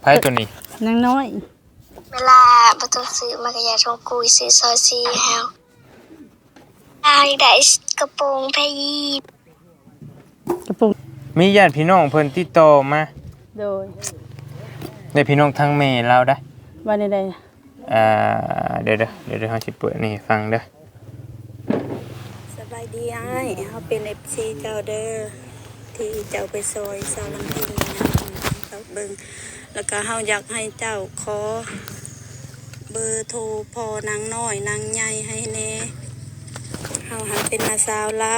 ไผตัวนี้นางน้อย เวลาประตูซื้อมากระยาทงกุยซื้อซอยซีแฮวอายได้กระโปรงพยีดกระปุกมีญาติพี่น้องเพิ่นติดต่อมาโดยได้พี่น้องทางแม่เราได้ว่าใดอ่าเดี๋ยวเด้อเดี๋ยวเดี๋ยวเฮาสิเปิดนี่ให้ฟังเด้อสบายดีอ้ายเขาเป็นเอฟซีเจ้าเด้อที่เจ้าไปซอยสาวลำพินนะเขาเบิง แล้วก็เฮาอยากให้เจ้าขอ เบอร์โทรพอนางน้อยนางใหญ่ให้แน่เฮาหันเป็นนาสาวเล่า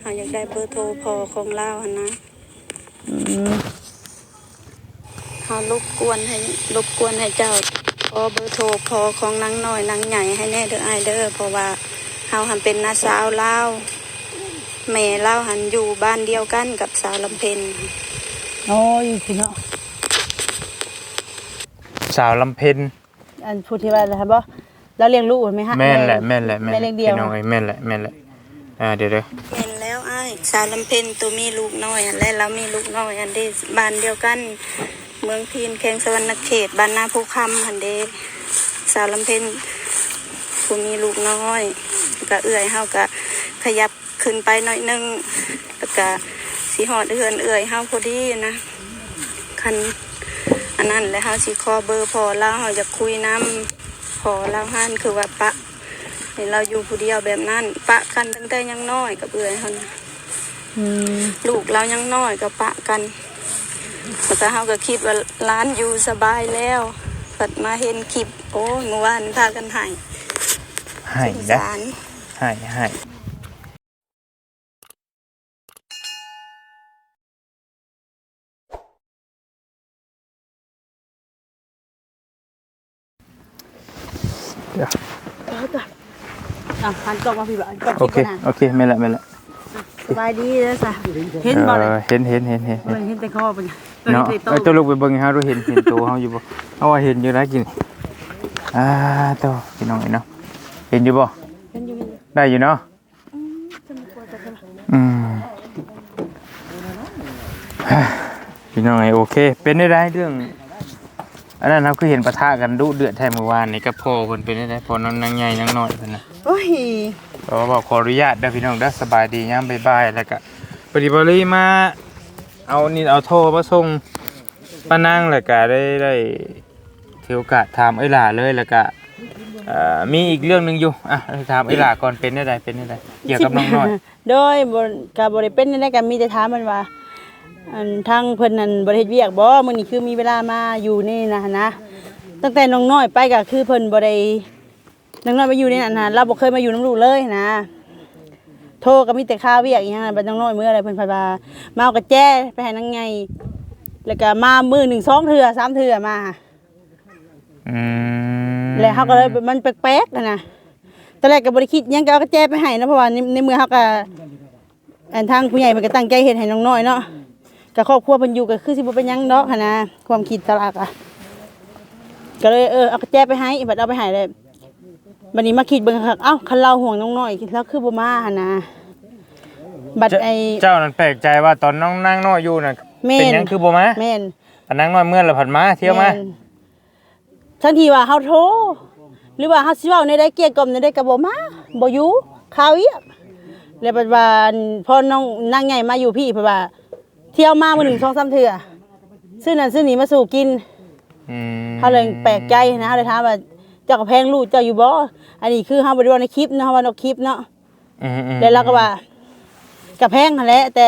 เฮาอยากได้เบอร์โทรพอของเล่าหันนะๆอืมเฮารบกวนให้รบกวนให้เจ้าขอเบอร์โทรพอของนางน้อยนางใหญ่ให้แน่เด้อไอเด้อเพราะว่าเฮาหันเป็นนาสาวเล่าแม่เล่าหันอยู่บ้านเดียวกันกับสาวลำเพ็ญโอ้ยพี่เนาะ สาวลำเพ็ญอันพูดที่ว่าอะไรครับบ่เราเลี้ยงลูกไหมฮะแม่นแหละแม่นแหละแม่เลี้ยงเดียวพี่น้องเอ้ยแม่นแหละแม่นแหละอ่าเดี๋ยวเด้อเห็นแล้วอ้ายสาวลำเพ็ญตัวมีลูกน้อยอันและเรามีลูกน้อยอันเดบ้านเดียวกัน เมืองพีนแขงสวรรณเขตบ้านนาภูคำอันเดสาวลำเพ็ญผู้มีลูกน้อยก็เอื่อยเฮาก็ขยับขึ้นไปหน่อยหนึงแล้วก็สีหอดเอือนเอื่อยเฮาพอดีนะคัน อันนั้นแล้วเฮาสิขอเบอร์พอเล่าเฮาจะคุยน้ำพอเล่าหันคือว่าปะเห็นเราอยู่ผู้เดียวแบบนั้น ปะกันตั้งแต่ยังน้อยกับเอื่อยเขานะอืมลูกเรายังน้อยก็ปะกันแต่ก็เขาก็คิดว่าร้านอยู่สบายแล้วปัดมาเห็นคลิปโอ้ยเมื่อวานพากันใหายให้สงได้สารให้ให้ อะหันกล้องมาพี่บ่กล้องโอเค พี่บ่นะโอเคแม่นละแม่นละสบายดีเด้อจ้ะเห็นบ่เลยออเห็นเห็นเห็นเห็นมันเห็นแต่คอเป็นเนาะเห็นแต่เอ้ยโตเจ้าลูกไปเบิ่งให้เฮาดูเห็นเห็นตัวเฮาอยู่บ่เอาว่าเห็นอยู่แล้วกินอ่าโตพี่น้องเอ้ยเนาะเห็นอยู่บ่เห็นอยู่เห็นอยู่ได้อยู่เนาะอืมฮ่าพี่น้องไงโอเค เป็นได้ได้เรื่อง อันนั้นครับคือเห็นปะทะกันดุเดือดแท้เมื่อวานนี่กับพ่อเพิ่นเป็นได้ได้พ่อน้องนางใหญ่นางน้อยเพิ่นน่ะโอ้ยก็บอกขออนุญาตเด้อพี่น้องเด้อสบายดียามบ๊ายๆแล้วก็ปฏิบัติมาเอานี่เอาโทรมาส่งป้านางแล้วก็ได้ได้ถือโอกาสถามไอ้หล่าเลยแล้วก็เอ่อมีอีกเรื่องหนึงอยู่อะถามไอ้หล่าก่อนเป็นได้ใดเป็นได้ใดเกี่ยวกับน้องน้อย โดยบนกับบริเป็นนี่ได้กันมีแต่ถามมันว่า อันทางเพิ่นนั่นบริเฮ็ดเวียกบ่มื้อนี้คือมีเวลามาอยู่นี่นะนะ ตั้งแต่น้องน้อยไปก็คือเพิ่นบ่ได้น้องน้อยมาอยู่นี่นั่นนะเราบ่เคยมาอยู่น้ำลูกเลยนะ โทรก็มีแต่ค่าเวียกอีหยังน่ะบัดน้องน้อยมื้ออะไรเพิ่นพาว่ามาเอากระแจไปให้นางไง แล้วก็มามื้อหนึ่งสองเทื่อสามเทื่อมา อืมแล้วเขาก็เลยมันแปลกๆนะนะตอนแรกก็บริคิดหยังก็เอากระแจไปให้นะเพราะว่าในในเมืองเขาก็อันทางผู้ใหญ่มันก็ตั้งใจเห็นให้น้องน้อยเนาะ กับครอบครัวเพิ่นอยู่ก็คือสิบ่เป็นหยังเนาะหั้นนะความคิดตลาดอะก็เลยเออเอากระแจไปให้บัดเอาไปให้เลยบัดนี้มาคิดเบิ่งคักเอ้าคันเราห่วงน้องน้อยแล้วคือบ่มาหั่นนะบัดเจ้าไอ้เจ้านั่นแปลกใจว่าตอนน้องนางน้อยอยู่น่ะแม่นเป็นหยังคือบ่มาแม่น อันนางน้อยเมื่อละผัดมาเที่ยวมา แนทันทีว่าเฮาโทรหรือว่าเฮาสิเว้าในได้เกลียกล่อมในได้ก็บ่มาบ่อยู่ข่าวเอียกแล้วบัดว่าพอน้องนางใหญ่มาอยู่พี่เพิ่นว่า เที่ยวมามื้อหนึ่งสองสามเทื่อซื้อนั่นซื้อนี่มาสู่กินอืมเฮาเลยแปลกใจนะเฮาเลยถามว่าเจ้าก็แพงลูกเจ้าอยู่บ่อันนี้คือเฮาบ่ได้ว่าในคลิปเนาะเฮาว่าในคลิปเนาะอืมอืมแล้วเราก็ว่าก็แพงหั่นแหละแต่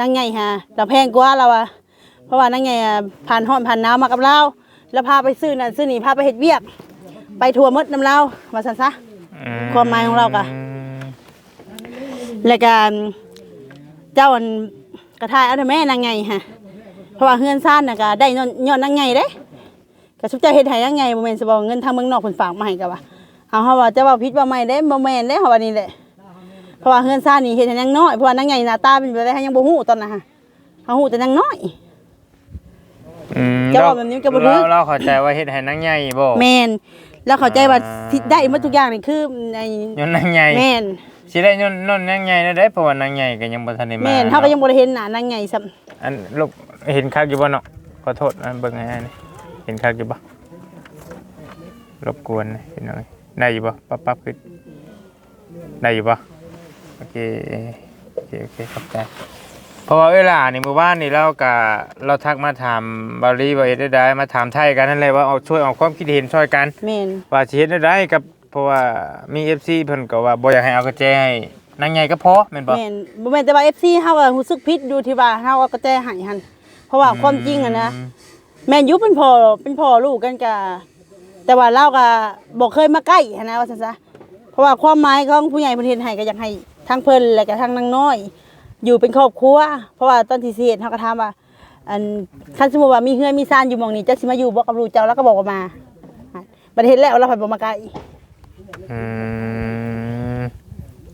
นางใหญ่ฮะเราแพงกว่าเราอะเพราะว่านางใหญ่อะผ่านร้อนผ่านหนาวมากับเราแล้วพาไปซื้อนั่นซื้อนี่พาไปเฮ็ดเวียก ไปทัวร์หมดน้ำเราว่าซั่นซะ อืความหมายของเรากะ อืม แล้วก็เจ้าอัน กระทายเอาแต่แม่นางไงฮะเพราะว่าเฮือนซ่านน่ะก็ได้ย้อนย้อนนางไงเด้ก็สุบเจ้าเฮ็ดให้นางไงบ่แม่นสิบอกเงินทางเมืองนอกเพิ่นฝากมาให้ก็ว่าเอาเฮาว่าจะว่าผิดว่าไม่ได้บ่แม่นเด้เฮาว่านี่แหละเพราะว่าเฮือนซ่านนี่เฮ็ดให้นางน้อยเพราะว่านางไงหน้าตาเป็นแบบใดเฮายังบ่ฮู้ตอนน่ะฮะเฮาฮู้แต่นางน้อยอืมจะบอกแบบนี้ก็บ่รู้เราเราเข้าใจว่าเฮ็ดให้นางใหญ่บ่แม่นแล้วเข้าใจว่าอ่าที่ได้หมดทุกอย่างนี่คือในย้อนนางใหญ่แม่น สิได้ย้อนย้อนนางใหญ่ได้เพราะว่านางใหญ่ก็ยังบ่ทันได้มาแม่นเฮาก็ยังบ่ได้เห็นหน้านางไงซ้ำอันลูกเห็นคักอยู่บ่เนาะขอโทษอันเบิ่งให้อันนี้เห็นคักอยู่บ่รบกวนนะพี่น้องได้อยู่บ่ปั๊บปั๊บขึ้นได้อยู่บ่โอเคโอเคโอเคขอบใจเพราะว่าเวลานี่เมื่อวานนี่เราก็เราทักมาถามบาลีบ่เฮ็ดได้ได้มาถามไทยกันนั่นแหละว่าเอาช่วยออกความคิดเห็นช่วยกันแม่นว่าสิเฮ็ดได้ได้กับเพ ราะว่ามี FC เพิ่นก็ว่าบ่อยากให้เอากระแจให้นางใหญ่ก็พอแม่นบ่แม่นบ่แม่นแต่ว่า FC เฮาก็รู้สึกผิดอยู่ที่ว่าเฮาเอากระแจให้หั่นเพราะว่าความจริงอะนะแม่นอยุเป็นพ่อเป็นพ่อลูกกันกะแต่ว่าเราก็บอกเคยมาใกล้หั้นนะว่าซั่นซะเพราะว่าความหมายของผู้ใหญ่ประเทศให้ก็อยากให้ทั้งเพิ่นและก็ทั้งนางน้อย อยู่เป็นครอบครัว เพราะว่าตอนที่สิเฮ็ดเฮาก็ถามว่าอันคันสมมุติว่ามีเฮือนมีซ่านอยู่หม่องนี้จักสิมาอยู่บ่กับลูกเจ้าแล้วก็บอกว่ามาประเทศแล้วเราไปบ่มาใกล้ อืม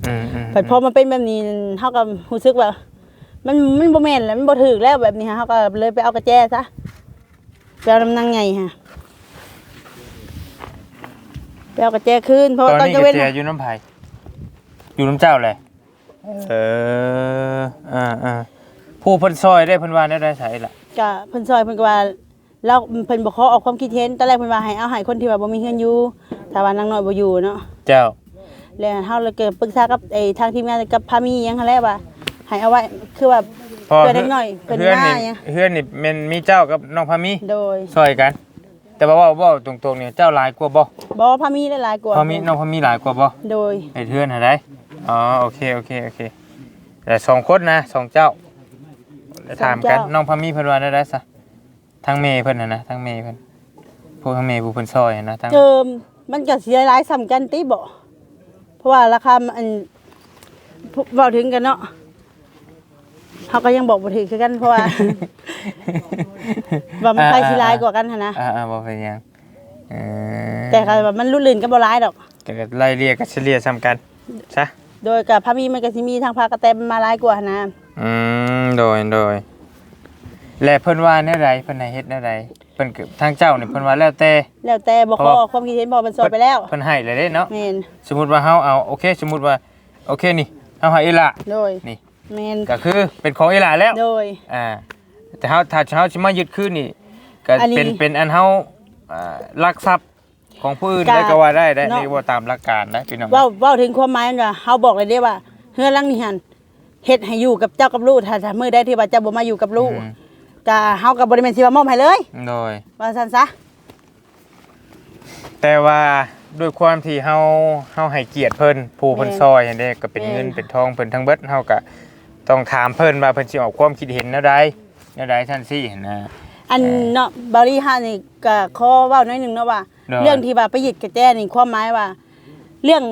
อืมอืมแต่พอมาเป็นแบบนี้เฮาก็รู้สึกว่า มันมันบ่แม่นแล้วมันบ่ถูกแล้วแบบนี้ฮะเฮาก็เลยไปเอากระแจซะไปเอาน้ำนางใหญ่ฮะไปเอากระแจคืนเพราะตว่าอนตอนนี้กระเว้นแจอยู่น้ำไผ่อยู่น้ำเจ้าแหละเอออ่าอ่าผู้เพิ่นซอยได้เพิ่นว่าได้ได้ใส่ล่ะก็เพิ่นซอยเพิ่นก็ว่า เราเพิ่นบ่ขอออกความคิดเห็นตอนแรกเพิ่นว่าให้เอาให้คนที่ว่าบ่มีเฮือนอยู่ถ้าว่านางน้อยบ่อยู่เนาะเจ้าแล้วเฮาเลยเกิดปรึกษากับไอ้ทางทีมงานกับพามีหยังหั่นแหละว่าให้เอาไว้คือว่า พอเพื่อนเล็กน้อยเพิ่นเพื่อนนี่ว่าหยังเพื่อนนี่แม่นมีเจ้ากับน้องพามีโดยซอยกัน แต่ว่าเว่าเว้าตรงๆเนี่ยเจ้าหลายกว่าบ่บ่พามีได้หลายกว่าพามีน้องพามีหลายกว่าบ่โดยไอ้เพื่อนหาได้อ๋อโอเคโอเคโอเคแต่สองคนนะสองเจ้าถามกันน้องพามีเพิ่นว่าได้ได้ซะ ทางเมย์เพิ่นน่ะนะทางเมย์เพิ่นผู้ทางเมย์ผู้เพิ่นซอยนะทางเจิมมันก็สิหลายๆซ้ำกันติบ่เพราะว่าราคามันอันเว้าถึงกันเนาะเฮาก็ยังบอกบ่ถึงคือกันเพราะว่าว่ามันใครสิหลายกว่ากันหั่นนะอ่าอ่าบ่เป็นหยังเออแต่ก็ว่ามันรุ่นลื่นก็บ่หลายดอกแต่ก็ไล่เรียกก็เฉลี่ยซ้ำกันซะโดยกับพามีมันก็สิมีทางพากระแตมมาหลายกว่าหั่นนะอืมโดยโดย และเพิ่นว่าแนวใดเพิ่นให้เฮ็ดแนวใดเพิ่นก็ทางเจ้านี่เพิ่นว่าแล้วแต่ แล้วแต่บ่ขอออกความคิดเห็นบ่มันสอบไปแล้วเพิ่นให้เลยเด้เนาะแม่นสมมุติว่าเฮาเอาโอเค สมมุติว่าโอเคนี่เฮาให้อีหละโดยนี่แม่นก็คือเป็นของอีหละแล้ว โดย อ่าแต่เฮาถ้าเฮาสิมายึดคืนนี่ก็อันนี้เป็นเป็นอันเฮาอ่าลักทรัพย์ของผู้อื่นกะได้ก็ว่าได้ได้เนาะ นี่ว่าตามหลักการนะพี่น้องเว้าเว้าถึงความหมายมันว่าเฮาบอกเลยเด้ว่าเฮือนหลังนี้หั่นเฮ็ดให้อยู่กับเจ้ากับลูกถ้าถ้ามื้อใดที่ว่าเจ้าบ่มาอยู่กับลูกอืม ก็เฮาก็บ่ได้แม่นสิว่ามอบให้เลยโดย ว่าซั่นซะแต่ว่าด้วยความที่เฮาเฮาให้เกียรติเพิ่นผู้เพิ่นซอยอันนี้ก็เป็นเงินเป็นทองเพิ่นทั้งเบิดเฮาก็ต้องถามเพิ่นว่าเพิ่นสิออกความคิดเห็นแนวใดแนวใดท่านซี่นะ อันเนาะบริหารนี่ก็ขอเว้าหน่อยหนึงเนาะว่า ได้ เรื่องที่ว่าไปยึดกระแจนี่ความหมายว่า เรื่อง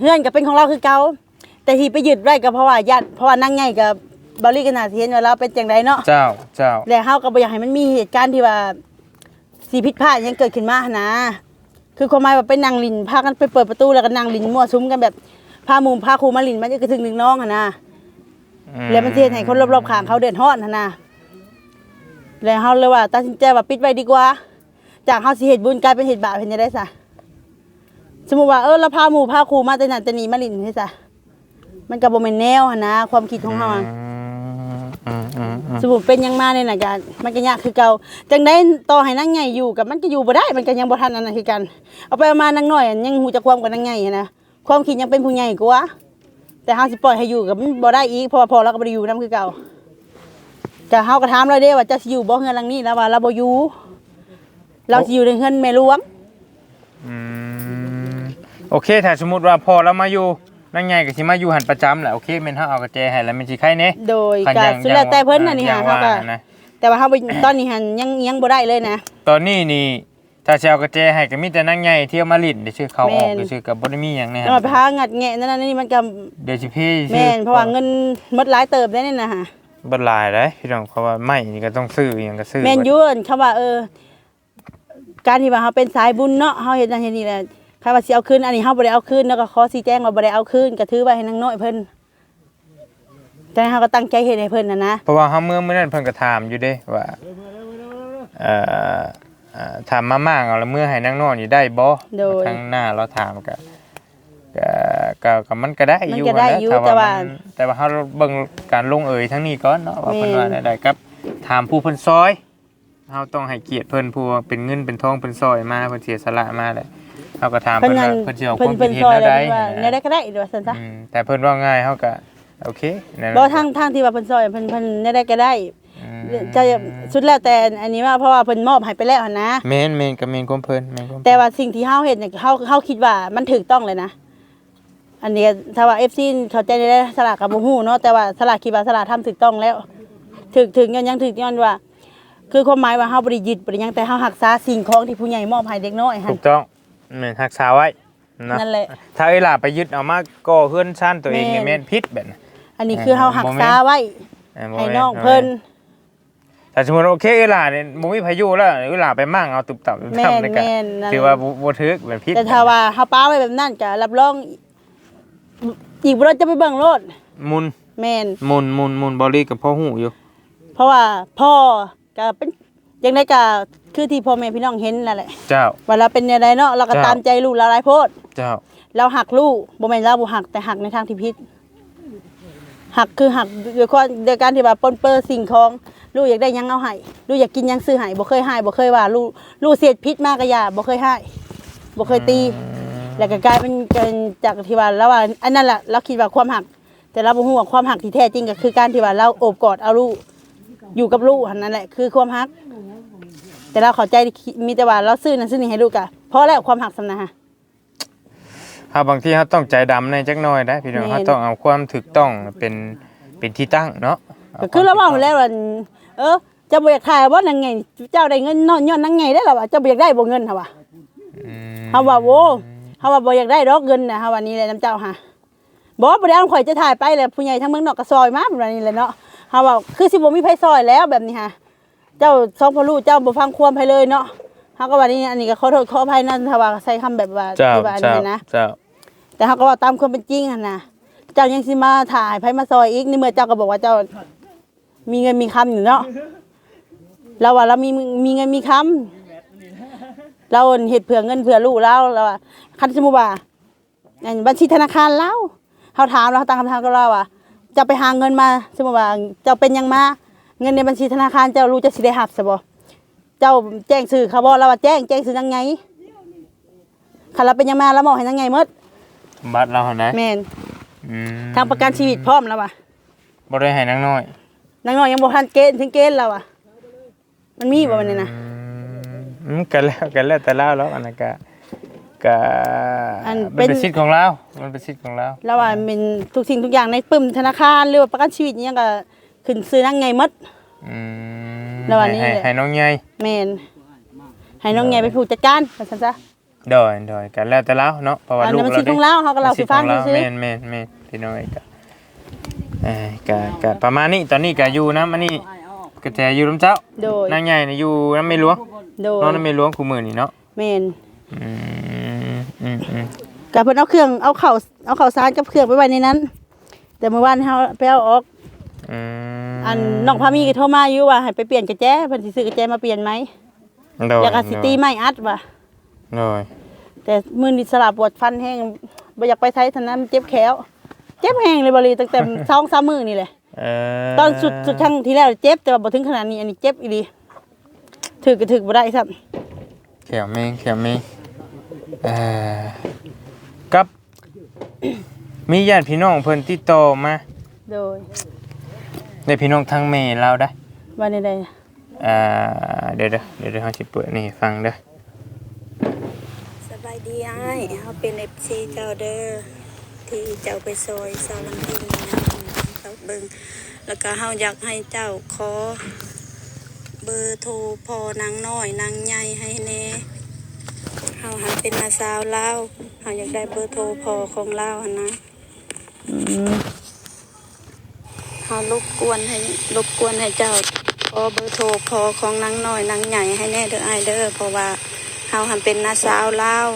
เฮือนก็เป็นของเราคือเก่าแต่ที่ไปยึดไว้ก็เพราะว่าญาติเพราะว่านางใหญ่กั บบริก็น่าสิเห็นว่าเราเป็นจังไดเนาะเจ้าเจ้าแล้วเฮาก็บ่อยากให้มันมีเหตุการณ์ที่ว่าสิผิดพลาดหยังเกิดขึ้นมาหั้นนะ คือความหมายว่าไปนั่งลินพากันไปเปิดประตูแล้วก็นั่งลินมั่วซุ้มกันแบบพาหมู่พาครูมาลินมันจะกระถึงหนึ่งน้องหันนะ อืแล้วมันสิเฮ็ดให้คนรอบๆข้างเขาเดือดร้อนหันนะแล้วเฮาเลยว่าตัดสินใจว่าปิดไว้ดีกว่า จากเฮาสิเฮ็ดบุญกลายเป็นเฮ็ดบาปเห็นจะได้ซะสมมุติว่าเออเราพาหมู่พาครูมาแต่นั้นแต่นี้มาลินให้ซะมันก็บ่แม่นแนวหันนะ ความคิดของเฮาอะอืมอืมอืมอืม สมมุติเป็นหยังมาเนี่ยนะกันมันก็ยากคือเก่าจังได้ต่อให้นางใหญ่อยู่กับมันก็อยู่บ่ได้มันก็ยังบ่ทันอันนั้นคือกันเอาไปเอามานางน้อยอะยังฮู้จักความกับนางใหญ่อะนะความคิดยังเป็นผู้ใหญ่กว่าแต่เฮาสิปล่อยให้อยู่กับมันบ่ได้อีกเพราะว่าพอเราก็บ่ได้อยู่นํคือเก่าแต่เฮาก็ถามเราเด้ว่าจะสิอยู่บ่เฮือนหลังนี้แล้วว่าเราบ่อยู่เราสิอยู่ในเฮือนแม่หลวงอืมโอเคถ้าสมมุติว่าพอเรามาอยู่ นั่งไงก็สิมาอยู่หันประจำแหละโอเคแม่นเฮาเอากระแจให้แล้วมันสิใครเน่ โดยคันก็ยังสุดแล้วแต่เพิ่นน่ะนี่ยัฮะงเฮาว่าก็นะ แต่ว่าเฮาไปตอนนี้หันยังยังบ่ได้เลยนะ ตอนนี้นี่ถ้าสิเอากระแจให้ก็มีแต่นั่งไงเที่ยวมาลิ้นได้ชื่อเขาออกแม่น ได้ชื่อกับบ่ได้มีหยังแน่แล้วมาไปหางัดแงะนั่นนนนี่มันก็เดี๋ยวสิพี่แม่นเพราะว่าเงินหมดหลายเติบได้นี่นะฮะบ่หลายเด้พี่น้องเพราะว่าไม้นี่ก็ต้องซื้ออหยังก็ซื้อแม่นอยุ่นคำว่าเออ การที่ว่าเขาเป็นสายบุญเนาะเขาเห็นนั่นเห็นนี่แหละ คำว่าสิเอาคืนอันนี้เขาบ่ได้เอาคืนแล้วก็ขอชี้แจงว่าบ่ได้เอาคืนก็ถือไว้ให้นางน้อยเพิ่นแต่เขาก็ตั้งใจเฮ็ดให้เพิ่นน่ะนะเพราะว่าเฮาเมื่อมื้อนั้นเพิ่นก็ถามอยู่เด้ว่าเอ่อเอ่อถามมาม่างเอาแล้วเมื่อให้นางนอนอยู่ได้บ่โดย ทางหน้าเราถามก็ก็ก็ก็มันก็ได้อยู่มันก็ได้อยู่นะแต่ว่านแต่ว่าเฮาเบิ่งการลงเอยทั้งนี้ก่อนเนาะว่าเพิ่นแม่น ว่าได้ๆครับ ถามผู้เพิ่นซอยเฮาต้องให้เกียรติเพิ่นผู้ว่าเป็นเงินเป็นทองเป็นซอยมาเพิ่นเสียสละมาแหละ เฮาก็ถามเพิ่เพิ่นนนั่ว่านเพิ่นสิเอาคเพิ่นวามเพิ่คินดเห็นซอยแนวแล้วใดว่าแนวใดก็ได้เดี๋ยวว่าซั่นซะอืมแต่เพิ่นว่าง่ายเฮาก็โอเคนั่นแหละบ่ทางทางที่ว่าเพิ่นซอยเพิ่นเพิ่นแนวใดก็ได้อืมจะสุดแล้วแต่อันนี้ว่าเพราะว่าเพิ่นมอบให้ไปแล้วหั่นนะ แม่นแม่นก็แม่นความเพิ่นแม่นความเพิ่นแต่ว่าสิ่งที่เฮาเห็นเนี่ยเฮาเฮาคิดว่ามันถูกต้องเลยนะ อันนี้ถ้าว่า FC เข้าใจได้สลากกับบ่ฮู้เนาะแต่ว่าสลากคิดว่าสลากทำถูกต้องแล้วถูกถึงยังยังถูกย้อนว่า คือความหมายว่าเฮาบ่ได้ยึดบ่ได้หยังแต่เฮารักษาสิ่งของที่ผู้ใหญ่มอบให้เด็กน้อยหั่ถูนกต้อง แม่นรักษาไว้นะนั่นแหละ ถ้าเอ้ยล่ะไปยึดเอามาก่อเฮือนชั้นตัวเองเนี่ยแม่แม่นนผิดแบบนั้น อันนี้คือเฮารักษาไว้อ่าบ่ให้แม่น้องเพิ่น แต่สมมุติว่าโอเคเอ้ยล่ะเนี่ยบ่มีพายุแล้วเอ้ยล่ะไปมั่งเอาตุบตับตุบแม่ตับนนี่ก็แม่นนั่น ถือว่าบ่บ่ถึกแบบผิดแต่ถ้าว่าเฮาป้าไว้แบบนั้นก็รับรองอีกบ่รถจะไปเบิ่งรถมุนแม่น มุนมุนมุนบอลี่กับพ่อหูอยู่ เพราะว่าพ่อก็เป็น ยังไงก็คือที่พ่อแม่พี่น้องเห็นนั่นแหละเจ้า ว่าเราเป็นยังไงเนาะเราก็จ้าตามใจลูกเราหลายโพดเจ้า เราหักลูกบ่แม่นเราบ่หักแต่หักในทางที่ผิดหักคือหักด้วยความด้วยการที่ว่าปนเปื้อสิ่งของลูกอยากได้หยังเอาให้ลูกอยากกินหยังซื้อให้บ่เคยให้บ่เคยว่าลูกลูกเสียดพิษมากก็อย่าบ่เคยให้บ่เคยตี แล้วก็กลายเป็นเป็นจากที่ว่าแล้วว่าอันนั้นแหละเราคิดว่าความหัก แต่เราบ่ฮู้ว่าความหักที่แท้จริงก็คือการที่ว่าเราโอบกอดเอาลูก อยู่กับลูกอันนั้นแหละคือความหัก แต่เราเข้าใจมีแต่ว่าเราซื้อนั่นซื้อนี่ให้ลูกอะเพราะแล้วความหักสำนะฮะเฮาบางทีเฮาต้องใจดำในจักหน่อยได้พี่น้องแม่นเฮาต้องเอาความถูกต้องเป็นเป็นที่ตั้งเนาะก็คือเราบอกแล้วว่าเออเจ้าบ่อยากถ่ายว่านังไง เจ้าได้เงินนอนย้อนนังไงได้หรอวะเจ้าบ่อยากได้บ่เงินเหรอวะ อืมเฮาว่าโว้เฮาว่าบ่อยากได้ดอกเงินน่ะเฮาว่านี่แหละน้ำเจ้าฮะบ่บ่ได้เอาข่อยจะถ่ายไปแหละผู้ใหญ่ทั้งเมืองนอกก็ซอยมาแบบนี้แหละเนาะ เฮาว่าคือสิบ่มีไผซอยแล้วแบบนี้ฮะเจ้าสองพ่อลูกเจ้าบ่ฟังความไผเลยเนาะเฮาก็ว่านี่อันนี้ก็ขอโทษขออภัยนั่นถ้าว่าใช้คำแบบว่าเจ้าที่ว่าอันเจ้านี้นะ เจ้าแต่เขาก็ว่าตามความเป็นจริงหั่นนะ เจ้ายังสิมาถ่ายไผมาซอยอีกนี่เมื่อเจ้าก็บอกว่าเจ้า มีเงินมีคำอยู่เนาะเราว่าเรามีมีเงินมีคำเราเห็ดเผื่อเงินเผื่อลูกเราเราว่าคันสมมุติว่าอันบัญชีธนาคารเราเขาถามเราตั้งคำถามกับเราว่า เจะไปหาเงินมาสมมติว่าเจ้าเป็นหยังมาเงินในบัญชีธนาคารเจ้ารู้จะสิได้หับสบ่เจ้าแจ้งสื่อเขาบอกเราว่าแจ้งแจ้งสื่อยังไงคันเราเป็นหยังมาเราบอกให้ยังไงหมดบัตรเราหั่นนะแม่นอืมทางประกันชีวิตพร้อมแล้วว่ะบ่ได้ให้นางน้อยนางน้อยยังบ่ทันเกณฑ์ถึงเกณฑ์แล้วว่ะมันมีบ่มันนี่นะอืมอืมกันแล้วกันแล้วแต่เล่าแล้วอันนั้นก็ ก็อันมันเป็นเป็นสิทธิ์ของเรา มันเป็นสิทธิ์ของเรา แล้วว่าเป็นทุกสิ่งทุกอย่างในปึ้มธนาคารหรือว่าประกันชีวิตอิหยังก็ขึ้นซื้อนั่งไงหมด อืมแล้วอันนี้ ให้แหละให้น้องใหญ่แม่นให้น้องแงเป็นผู้จัดการว่าซั่นซะ ดอยดอยกันแล้วแต่เราเนาะเพราะว่าอันลูนี้กมันเราสิทธิ์ของเราเขาก็เราสิฟังมันสิทธิ์ของซื่อแม่นแม่นแม่นพี่น้อยก็เอ้ยก็ก็ประมาณนี้ตอนนี้ก็อยู่นะอันนี้กระแจอยู่ลำเจ้าๆโดยนางใหญ่นี่อยู่น้ำไม่หลวงโดยนอนน้ำไม่หลวงคู่มือนี่เนาะ แม่น อืมอืมอืมก็เพิ่นเอาเครื่องเอาเข้าวเอาข้าวสารกับเครื่องไปไว้ในนั้น แต่เมื่อวานเฮาไปเอาออก อืมอันน้องพามีก็โทรมาอยู่ว่าให้ไปเปลี่ยนกระแจเพิ่นสิซื้อกระแจมาเปลี่ยนไหมโดยแล้วก็สิตีไม้อัดว่ะโดยแต่มือนิสลาปวดฟันแห้งบ่อยากไปใช้ทันนั้นเจ็บแขวเจ็บแห้งเลยบริตั้งแต่ สองสามมือนี่แหละ เอ่อตอนสุดสุดครั้งที่แล้วเจ็บแต่ว่าบ่ถึงขนาดนี้อันนี้เจ็บอีหลีถึกก็ถึกบ่ได้ครับเขียวเมงเขียวเมง เอ่อกับ มีญาติพี่น้องเพิ่นติดต่อมาโดยในพี่น้องทางแม่เราได้ว่าในใดอ่าเดี๋ยวเดี๋ยวเดี๋ยวเดี๋ยวเขาสิเปิดนี่ให้ฟังเด้อสบายดีอ้ายเฮาเป็น FC เจ้าเด้อที่เจ้าไปซอยสาวลำพิงเจ้าเบิ่งแล้วก็เฮาอยากให้เจ้าขอ เบอร์โทรพอนางน้อยนางใหญ่ให้แน่ เฮาหันเป็นนาสาวลาวเฮาอยากได้เบอร์โทรพอของลาวหั่นนะอืมเฮารบกวนให้รบกวนให้เจ้าขอเบอร์โทรพอของนางน้อยนางใหญ่ให้แน่เด้ออ้ายเด้อเพราะว่าเฮาหันเป็นนาสาวลาว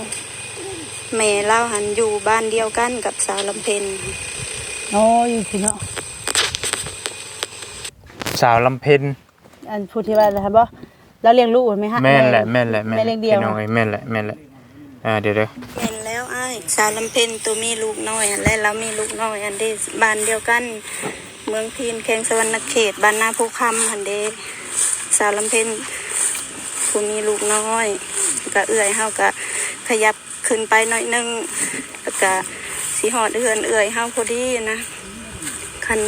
แม่ลาวหันอยู่บ้านเดียวกันกับสาวลำเพ็ญโอ้ยพี่เนาะสาวลำเพ็ญอันพูดที่ว่าอะไรครับบ่ เราเลี้ยงลูกไหมฮะแม่นแหละแม่นแหละแม่เลี้ยงเดียวพี่น้องเอ้ยแม่นแหละแม่นแหละอ่าเดี๋ยวเดี๋ยวเห็นแล้วอ้ายสาวลำเพ็ญตัวมีลูกน้อยอันและเรามีลูกน้อยอันเดบ้านเดียวกัน เมืองพีนแขงสวรรณเขตบ้านนาภูคำหันเดสาวลำเพ็ญผู้มีลูกน้อยก็เอื้อยเฮาก็ขยับขึ้นไปหน่อยหนึงแล้วก็สิฮอดเฮือนเอื้อยเฮาพอดีนะคัน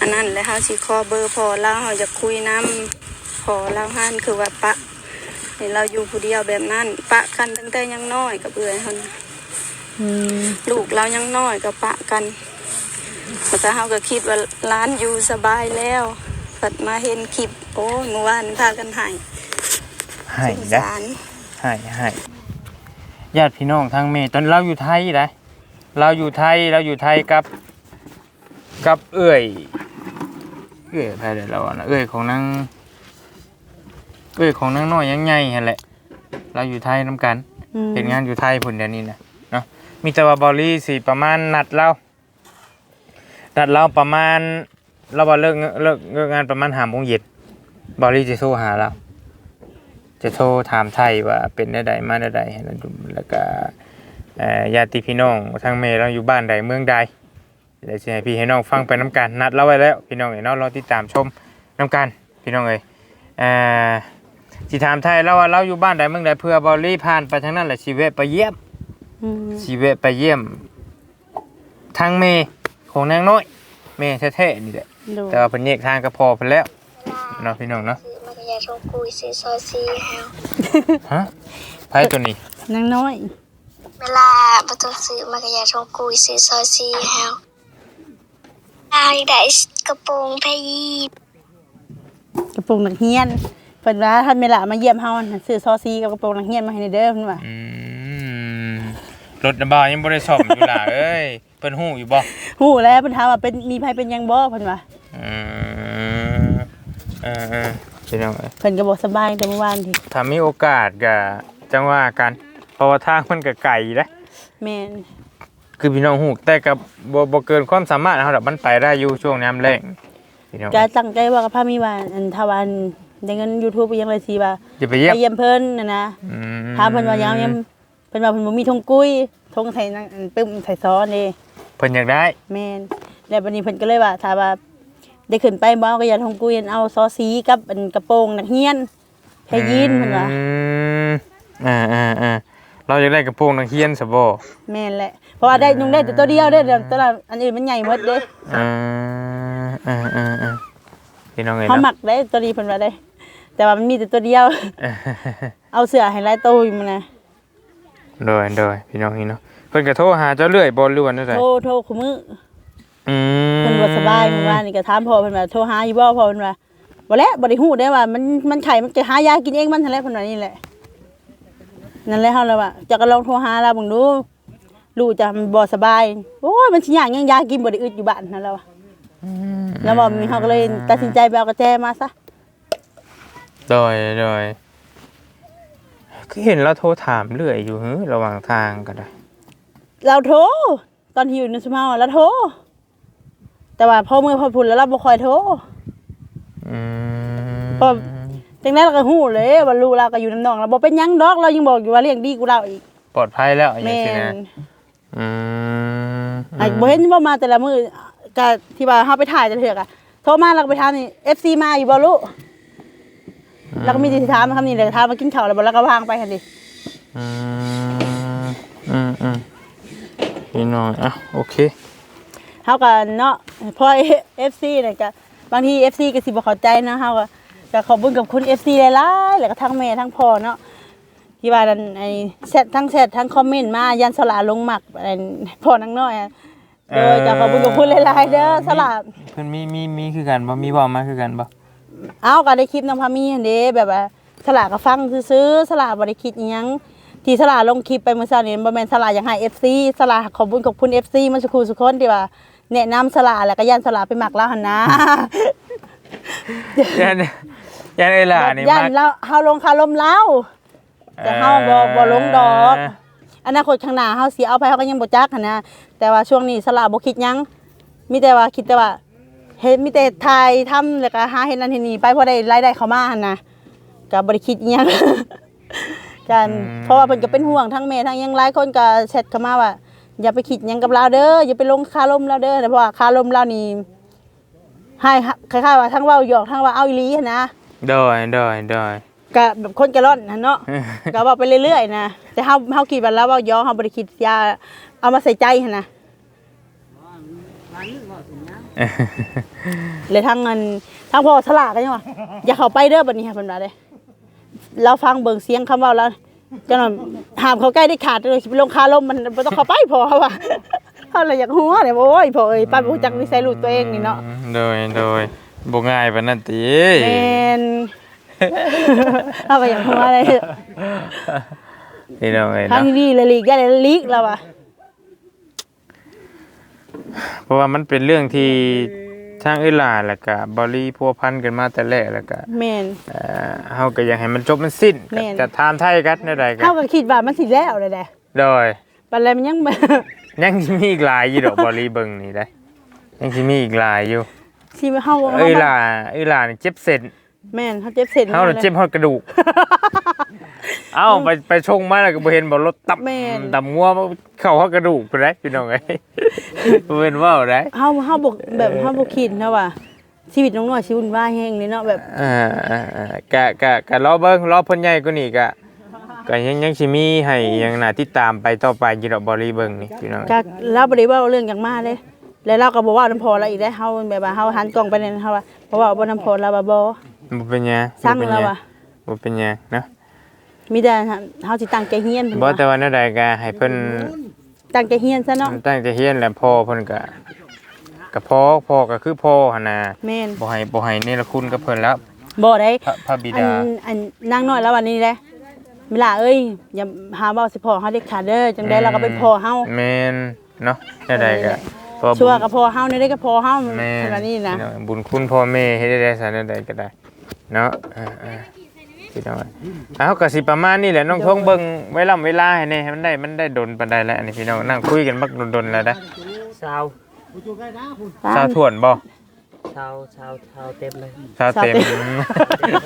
อันนั้นแล้วเฮาสิขอเบอร์พอเราเฮาจะคุยนํ พอเราหันคือว่าปะให้เราอยู่ผู้เดียวแบบนั้น ปะกันตั้งแต่ยังน้อยกับเอื้อยเฮานะอืมลูกเรายังน้อยก็ปะกันแล้วก็เฮาก็คิดว่าร้านอยู่สบายแล้วเกิดมาเห็นคลิปโอ้ยเมื่อวานพากันใหายให้สงได้สารให้ให้ญาติพี่น้องทางเมตอนเราอยู่ไทยได้เราอยู่ไทยเราอยู่ไทยกับ กับเอื้อยเอื้อยใครเดี๋ยวเราอะนะเอื้อยของนาง เอื้อยของนางน้อยยังไงหั่นแหละ เราอยู่ไทยน้ำกัน อืมเห็นงานอยู่ไทยพุ่นเดี๋ยวนี้นะเนาะมีแต่ว่าบอลลี่สิประมาณนัดเรานัดเราประมาณ เราบอกเลิกเลิกเลิกงานประมาณหาโมงเย็นบอลลี่จะโทรหาเรา จะโทรถามไทยว่าเป็นได้ใดมาได้ใดให้เราดูแล้วก็เอ่อญาติพี่น้องทางเมย์เราอยู่บ้านใดเมืองใดเดี๋ยวจะให้พี่ให้น้องฟังไปน้ำกันนัดเราไว้แล้ว พี่น้องเอ๋ยเนาะเราติดตามชมน้ำกันพี่น้องเอ๋ยเอ่อ สิถามไทยแล้วว่าเราอยู่บ้านใดเมืองใดเพื่อบอลลี่ผ่านไปทางนั้นแหละชีเวะไปเยี่ยมอืมชีเวะไปเยี่ยมทางเมย์ของนางน้อยเมย์แท้ๆนี่แหละดูแต่ว่าเพิ่นแยกทางก็พอเพิ่นแล้วเนาะพี่น้องเนาะซื้อมากระยาชงกุยซื้อซอยซีเฮาฮะไผตัวนี้นางน้อย เวลาบ่ต้องซื้อมากระยาชงกุยซื้อซอยซีเฮาอายได้กระโปรงพยีกระโปรงนักเรียน เพิ่นว่าท่านเวลามาเยี่ยมเฮาน่ะซื้อซอซีกับกระโปรงนักเรียนมาให้ในเด้อเพิ่นว่าอืมรถน้ำบ่าวยังบ่ได้ซ่อมอยู่ล่ะ เอ้ยเพิ่นฮู้อยู่บ่ฮู้แล้วเพิ่นถามว่าเป็นมีไผเป็นหยังบ่เพิ่นว่าอืมเออเออพี่น้องเอ้ยเพิ่นก็บ่สบายแต่เมื่อวานที่ถ้ามีโอกาสก็จังว่ากันเพราะว่าทางมันก็ไกลเด้แม่นคือพี่น้องฮู้แต่ก็บ่บ่เกินความสามารถเฮาดอกมันไปได้อยู่ช่วงน้ำแล้งพี่น้องก็ตั้งใจว่ากับพามีว่าอันทาวัน ได้เงิน YouTube ไปยังเลยสิว่าจะไปเยี่ยมไปเยี่ยมเพิ่นน่ะนะอืมถามเพิ่นว่ายังยังเพิ่นว่าเพิ่นบ่มีธงกุ้ยธงใส่นั่งอันปึ้มใส่ซ้อนนี่เพิ่นอยากได้แม่นแล้วบัดนี้เพิ่นก็เลยว่าถ้าว่าได้ขึ้นไปบ่ก็อย่าธงกุ้ยเอาซอสีกับอันกระโปรงนักเรียนแค่ยีนเพิ่นว่าอืมอ่าอ่าอ่าเราอยากได้กระโปรงนักเรียนซะบ่แม่นแหละเพราะว่าได้นุ่งได้แต่ตัวเดียวเด้อเดี๋ยวตัวละอันอื่นมันใหญ่หมดเด้อ่าอ่าอ่าอ่าพี่น้องเอ้ยเฮาเนาะ มักได้ตัวนี้เพิ่นว่าได้ แต่ว่ามันมีแต่ตัวเดียว เอาเสื้อให้หลายตัวอยู่มันนะโดยโดยพี่น้องนี่เนาะเพิ่นก็โทรหาเจ้าเรื่อยบ่ล้วนนั่นแหละโทรโทรคุมืออืมเพิ่นบ่สบายเมื่อวานนี่ก็ถามพ่อเพิ่นว่าโทรหาอยู่บ่พ่อเพิ่นว่าบ่แล้วบ่ได้ฮู้ได้ว่ามันมันไข้มันจะหายากินเองมันนั่นแหละเพิ่นว่านี่แหละนั่นแหละเฮาเลยว่าจะก็ลองโทรหาเราเบิ่งดูลูกจะมันบ่สบาย โอ้ยมันสิยากยังยากินบ่ได้อึดอยู่บ้านนั่นแหละว่ะแล้วบ่มีเฮาก็เลยตัดสินใจไปเอากระแจมาซะ โดยโดยคือเห็นเราโทรถามเรื่อยอยู่หือระหว่างทางก็ได้ เราโทรตอนที่อยู่ในสมาร์ทเราโทรแต่ว่าพอมือพอพุ่นแล้วเราบ่ค่อยโทรอืมเพราะจังนั้นเราก็ฮู้เลยว่าลูกเราก็อยู่น้ำน้องเราบ่เป็นหยังดอกเรายังบอกอยู่ว่าเลี้ยงดีกูเราอีกปลอดภัยแล้วอย่างแม่นี้นนะอืมไอ้บ่เห็นว่ามาแต่ละมื้อก็ที่ว่าเฮาไปถ่ายจะเถือกอะโทรมาเราก็ไปถามนี่ FC มาอยู่บ่ลูก แล้วก็มีที่ถามคำนี้เลยถามมากินข้าวแล้วบ่แล้วก็วางไปหั่นดิอืมอืมอืมพี่น้องอะโอเคเฮาก็เนาะพอ FC เนี่ยก็บางที FC ก็สิบ่เข้าใจนะเฮาก็ก็ขอบคุณกับคุณ FC หลายๆแล้วก็ทั้งแม่ทั้งพ่อเนาะที่ว่านั่นไอ้แชททั้งแชททั้งคอมเมนต์มายันสลาลงหมักไอ้พ่อนางน้อยอะโดยก็ขอบคุณกับคุณหลายๆเด้อสลา เพิ่นมีมีมีคือกันบ่มีบ่มาคือกันบ่ เอาก็ได้คลิปน้องพามีหั่นเด้แบบว่าสลาก็ฟังซื้อๆสลาบ่ได้คิดอิหยังที่สลาลงคลิปไปเมื่อเช้านี้บ่แม่นสลาอยากให้ FC สลาขอบคุณขอบคุณ FC มาสักครู่สุกคนที่ว่าแนะนำสลาแล้วก็ย่านสลาไปหมักแล้วหั่นนะ ยันยันเอล่านี่ย่านมักเราเฮาลงคารมแล้วแต่เฮาบ่บ่ลงดอกอนาคตข้างหน้าเฮาสิเอาไปเฮาก็ยังบ่จักหันนะแต่ว่าช่วงนี้สลาบ่คิดหยังมีแต่ว่าคิดแต่ว่า เฮ็ดมีแต่ถ่ายทำแล้วก็หาเฮ็ดนั่นเฮ็ดนี่ไปพอได้รายได้เข้ามาหั่นนะก็บ่ได้คิดอิหยัง กันเพราะว่าเพิ่นก็เป็นห่วงทั้งแม่ทั้งหยังหลายคนก็แชทเข้ามาว่า อย่าไปคิดหยังกับเราเด้ออย่าไปลงคารมเราเด้อเพราะว่าคารมเรานี่ให้คล้ายๆว่าทั้งเว้าหยอกทั้งว่าเอาอีหลีหั้นนะโดยโดยโดยกะแบบคนกะล่อนนะเนาะ ก็บอกไปเรื่อยๆนะแต่เฮาเฮาคิดว่าแล้วว่าย้อเฮาบ่ได้คิดยาเอามาใส่ใจหั่นนะเลยทางเงินทางพ่อสลากกันยังวะอย่าเข้าไปเด้อบัดนี้ค่ะเพิ่นว่าเด้เราฟังเบิ่งเสียงคำเว้าแล้วจังนั้นห้ามเขาใกล้ได้ขาดเลยสิไปลงคาลมมันบ่ต้องเข้าไปพอว่าเฮาเลยอยากหัวเนี่ยโอ้ยพ่อเอ้ยป้าบ่รู้จักนิสัยลูกตัวเองนี่เนาะโดยโดยบ่ง่ายปานนั้นติแม่นเอาไปอย่างหัวเลยพี่น้องเอ้ยทางเนาะนี้เลยลีกได้เลยลีกแล้วอะ เพราะว่ามันเป็นเรื่องที่ทางเอื้อหลาแล้วก็บริพัวพันกันมาแต่แรกแล้วก็แม่น เอ่อเฮาก็อยากให้มันจบมันสิ้นแม่น จะทานไทยกันได้ใดกัเฮานก็คิดว่ามันสิแล้วเลยแหละโดยปันแล้วมันยังยังสิมีอีกหลายอยู่ดอกบริเบิ่งนี่ได้ยังสิมีอีกหลายอยู่ สิเฮาเอ้ยหลาเอ้ยหลานี่เจ็บเส้น แม่นเฮาเจ็บเส้นเฮาน่ะเจ็บฮอดกระดูก เอ้าไปไปชงมาแล้วก็บ่เห็นบ่รถตับแม่น ตับงัวเข้าฮอดกระดูกพุ่นได้พี่น้องเอ้ยบ่เป็นเว้าได้เฮาเฮาบ่แบบเฮาบ่คิดนะว่า ชีวิตน้องน้อยชีวิตว่าแฮงนี่เนาะแบบ อ่าอ่าอ่ากะกะกะรอเบิ่งรอเพิ่นใหญ่กว่านี้กะก็ยังยังสิมีให้ยังน่าติดตามไปต่อไปอยู่ดอกบริเบิ่งนี่พี่น้องก็เราบ่ได้เว้าเรื่องอย่างมาเลย แล้วเราก็บ่เว้านำพอเราอีกได้เฮาแบบว่าเฮาหันกล้องไปนั่นเฮาว่าเพราะว่าบ่นำพอเราว่าบ่ บ่เป็นหยังสร้างบ่เป็นหเรายังอะบ่เป็นหยังเนาะมีแต่เฮาสิตั้งใจเฮียนบ่แต่ว่าแนวใดก็ให้เพิ่นตั้งใจเฮียนซะเนาะตั้งใจเรียนแล้วพ่อเพิ่นก็ก็พ่อพ่อก็คือพ่อหั่นน่ะแม่นบ่ให้บ่ให้เนรคุณกับเพิ่นแล้วบ่ได้ พระพระบิอันดา อันนางน้อยแล้ววันนี้แหละเวลาเอ้ยอย่าหาเว้าสิพ่อเฮาเด็ดขาดเด้อจังได๋เราก็เป็นพ่อเฮา แม่นเนาะแนวใดก็เพราะชั่วกับพ่อเฮานี่ได้กับพ่อเฮาแม่ขนาดนี้นะพี่องบุญคุณพ่อแม่เฮ็ดได้ซะแนวใดก็ได้ เนาะอ่าๆพี่น้องเอาก็สิประมาณนี้แหละน้องทงเบิ่งไว้ล่ำเวลาให้แน่ให้มันได้มันได้ดนปานใดแล้วอันนี้พี่น้องนั่งคุยกันบักดนๆแล้วได้ชาวสาวถ่วนบ่ชาวชาวชาวเต็มเลยสาวเต็ม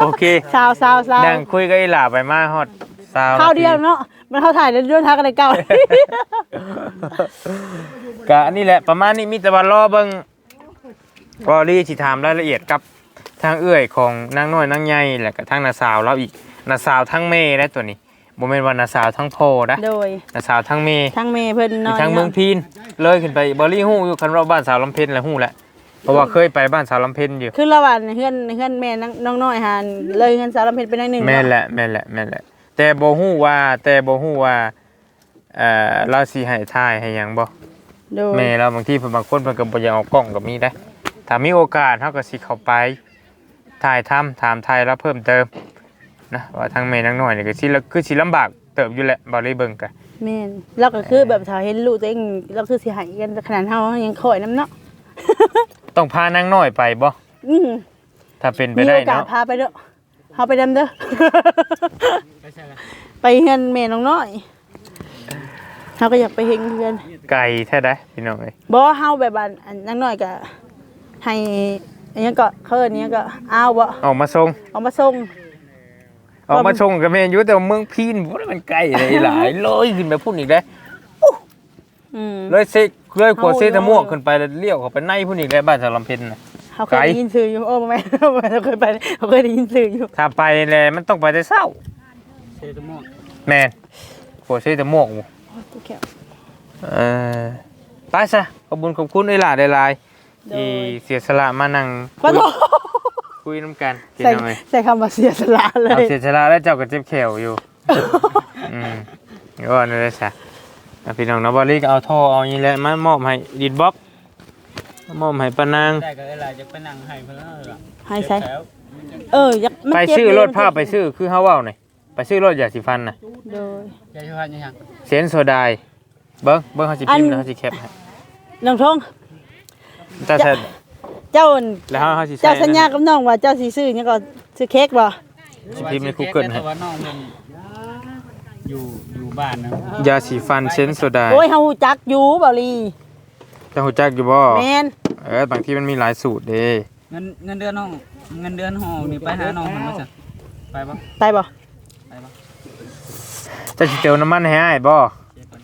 โอเคสาวสาวสาวนั่งคุยกับอีหล่าไปมาฮอดสาวข้าวเดียวเนาะมันเข้าถ่ายแล้วด้วยทางกันเลยเก่ากะอันนี้แหละประมาณนี้มีแต่ว่ารอเบิ่งบอรี่สิถามรายละเอียดกับ ทางเอื้อยของนางน้อยนางใหญ่แล้วก็ทางนาสาวเราอีกนาสาวทั้งเมย์ได้ตัวนี้บ่แม่นว่านาสาวทั้งโพนะโดยนาสาวทั้งเมย์ทางเมย์เพิ่นมีน้อยทางเมืองพีนเลยขึ้นไปบอรี่ฮู้อยู่คันว่าบ้านสาวลำเพ็ญแล้วฮู้แหละเพราะว่าเคยไปบ้านสาวลำเพ็ญอยู่คือระหว่างเฮือนเฮือนแม่น้องน้อยหานเลยเฮือนสาวลำเพ็ญไปหน่อยหนึงแม่นแหละแม่นแหละแม่นแหละแต่บ่ฮู้ว่าแต่บ่ฮู้ว่าเอ่อเราสิให้ทายให้หยังบ่โดยแม่เราบางทีเพิ่นบางคนเพิ่นก็บ่อยากเออกกล้องก็มีได้ถ้ามีโอกาสเฮาก็สิเข้าไป ถ่ายทำถามไทยแล้วเพิ่มเติมนะว่าทางแม่นางน้อยนี่ก็สิละคือสิลำบากเติบอยู่แหละบ่ได้เบิ่งกันแม่นแล้วก็คือแบบถ้าเห็นลูกตัวเองเราคือสิใหายกันขนาดเฮายังคอยน้ำเนาะต้องพานางน้อยไปบ่อือถ้าเป็นไปมีได้โอกาสเนาะพาไปเด้อเฮาไปดำเด้อไปเฮือนแม่น้องน้อยเฮาก็อยากไปเฮ็ดเฮือนไกลแท้ได้พี่น้องเอ้ยบ่เฮาแบบว่าอันนักน้อยก็ให้ อันนี้ก็เคินนี้ก็อ้าวบ่ออกมาส่งเอามาส่ง ออกมาส่งก็แม่นอยู่แต่ว่าเมืองพีนบ่ได้มันไกลเลยหลายลอยขึ้นไปพุ่นอีกได้อืมเลยเซกเลยขวดเอาเซตะเนาะม่วงขึ้นไปแล้วเลี้ยวเข้าไปในพุ่นอีกได้บ้านสาวลำเพ็ญน่ะ เขาเคยได้ยินชื่ออยู่โอ้บ่แม่นเราเคยไปเขาเคยได้ยินชื่ออยู่ถ้าไปแล้วมันต้องไปแต่เช้าเซตม่วงแม่นขวดเซตะม่วงเออไปซะขอบคุญขอบคุณไอ้หล่าได้หลาย ที่เสียสละมานั่งปะโถคุยน้ำกันกินใส่หน่อยใส่คำว่าเสียสละเลเอาย เสียสละแล้วเจ้าก็เจ็บแขวอยู่ อืมก็นั่นแหละซะอะพี่น้องเนาะบอลลี่ก็เอาท่อเอานี่แหละมามอบให้ดีดบ็อกมอบให้ปานาง ได้ก็เวลาจะไปนั่งให้เพิ่นแล้วล่ะให้ใส่เอออยากมันไปเจ็บซื้อรถเลยผ้าไปซื้อคือเฮาเว้าหน่อยไปซื้อรถยาสีฟันน่ะโดยยายชวันยังเซนโซไดเบิ่งเบิ่งเฮาสิพิมพ์แล้วเฮาสิแคปให้น้องทง แต่ใส่เจ้าอั่นแล้วเฮาเฮาสิใส่เจ้าสัญญากับน้องว่าเจ้าสิซื้อหยังก็ซื้อเค้กบ่สิพิมพ์ใน Google ให้ แต่ว่าน้องมันอยู่อยู่บ้านนะยาสีฟันเซนโซไดโอ้ยเฮาฮู้จักอยู่เบาลีจะหูจักอยู่บ่แม่นเออบางทีมันมีหลายสูตรเด้เงินเงินเดือนน้องเงินเดือนห้องนี่ไปหาน้องเพิ่นมาจ้ะไปบ่ตายบ่ไปบ่จะสิเติมน้ำมันให้อ้ายบ่เจ็บก่อน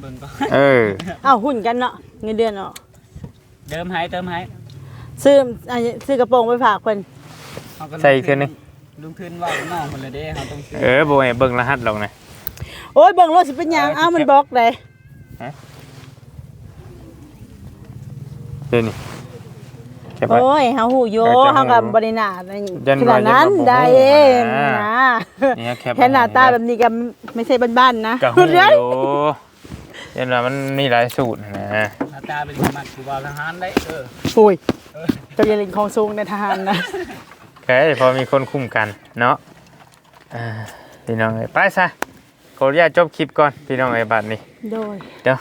เบิ่งก่อน เออ เอ้าหุ้นกันเนาะเงินเดือนเนาะ เติมให้เติมให้ซื้ออันนี้ซื้อกระโปรงไปฝากเพิ่นเอากันใส่อีกเทื่อนึง ลุงทึนว่าน้องคนละเด้เขาต้องซื้อเออบ่ให้เบิ่งรหัสหรอกนะ โอ้ยเบิ่งรถสิเป็นหยังอ้าวมันบล็อกเลยเดี๋ยวนี้เก็บไว้ โอ้ยเฮาหูโยเออจะหูเฮากับบริณายันขนาดนั้นว่ายันว่าบ่ได้หูเองนะนะเนี่ยแคปแค่หน้าตาแบบนี้ก็ไม่ใช่บ้านๆนะกะหูอยู่ยันว่ามันมีหลายสูตรนะหน้า ตาเป็นมัดกูบ่าวทหารได้เออโอ้ยเจะเรียนเล่นของสูงในทหารนะแค่พอมีคนคุมกันเนาะอ่าพี่น้องเอ้ยไปซะขออนุญาตจบคลิปก่อนพี่น้องไอ้ยบัดนี้โดยเดี๋ยว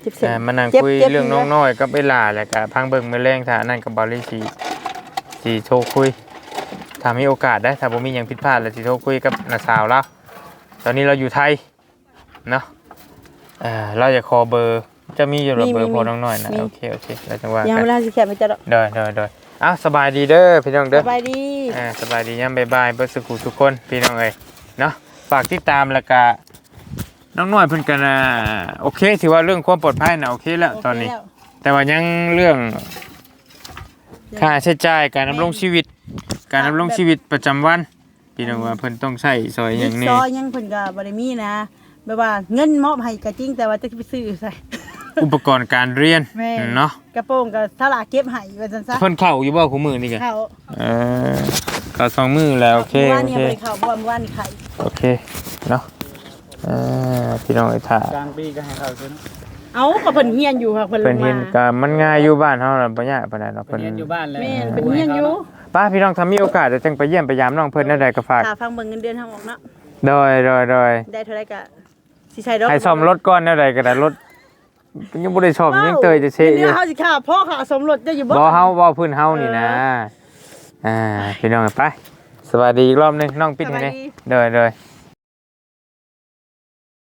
เจ็บเสียเอ่อมานั่งจ็บคุยจ็บเรื่องน้องน้อยกับเวลาแหละกะพังเบิ่งมือแรงถ้าอันนั่นกับบอลลี่สีสีโทรคุยถ้ามีโอกาสได้ถ้าผมมีหยังผิดพลาดแล้วสิโทรคุยกับน้าสาวแล้วตอนนี้เราอยู่ไทยเนาะเอ่อเราจะขอเบอร์ จะมีอยู่หรอเบอร์พอน้องน้อยนะโอเคโอเคแล้วจังว่ายังกันเวลาสิแคบไปจะดอกเด้อเด้อเด้ออ้าวสบายดีเด้อพี่น้องสเด้อบายดีอ่าสบายดียามบ๊ายบายเบิดสุขุทุกคนพี่น้องเอ้ยเนาะฝากติดตามแล้วก็น้องน้อยเพิ่นกันอ่าโอเคถือว่าเรื่องความปลอดภัยน่ะโอเคแล้วตอนนี้ แต่ว่ายังเรื่องค่าใช้จ่ายการดำรงชีวิต การดำรงชีวิตประจำวัน พี่น้องว่าเพิ่นต้องใช้ซอยออีย่างกนี้ซอยยังเพิ่นก็บ่ได้มีนะแบบว่าเงินมอบให้ก็จริงแต่ว่าจะไปซื้อใส่ อุปกรณ์การเรียนแม่เนาะกระโปรงก็สลากเก็บให้ว่าซั่นซะเพิ่นเข้าอยู่บ่คู่มือนี่กะเขาเออเข้าสองมือแล้วโอเคมื่อวาโอนนี้เค ไปเข้าบ่ว่าเมื่อวานนี่ไข่โอเคเนาะเออพี่น้องไอ้ท่ากลางปีก็ให้เขาซื้อเอาก็เพิ่นเฮียนอยู่ค่ะเพิ่นลเพิ่นงเห็มานก็มันง่ายอยู่บ้านเฮาน่ะบ่ยากปานใดเนาะเพิ่เพิ่นนเรียนอยู่บ้านเลยแม่นเพิ่นเฮียนอยู่ป้าพี่น้องถ้ามีโอกาสจะจังไปเยี่ยมไปยามน้องเพิ่นได้ใดก็ฝากถ้าฟังเบิ่งเงินเดือนทางออกเนาะโดยโดยโดยได้เท่าไหร่ก็สิใช้ดอกให้ซ่อมรถก่อนได้ใดก็ได้รถ ยังบ่ได้ซ่อมยังเตยจะเชะอเดืยู่อนเฮาสิค่าพ่อค่าสมรสจะอยู่บ่ บ่เฮาบ่พื้นเฮานี่นะ อ่าพี่น้องไป สวัสดีอีกรอบหนึงน้องปิดให้สวัสแน่ดี เด้อเด้อ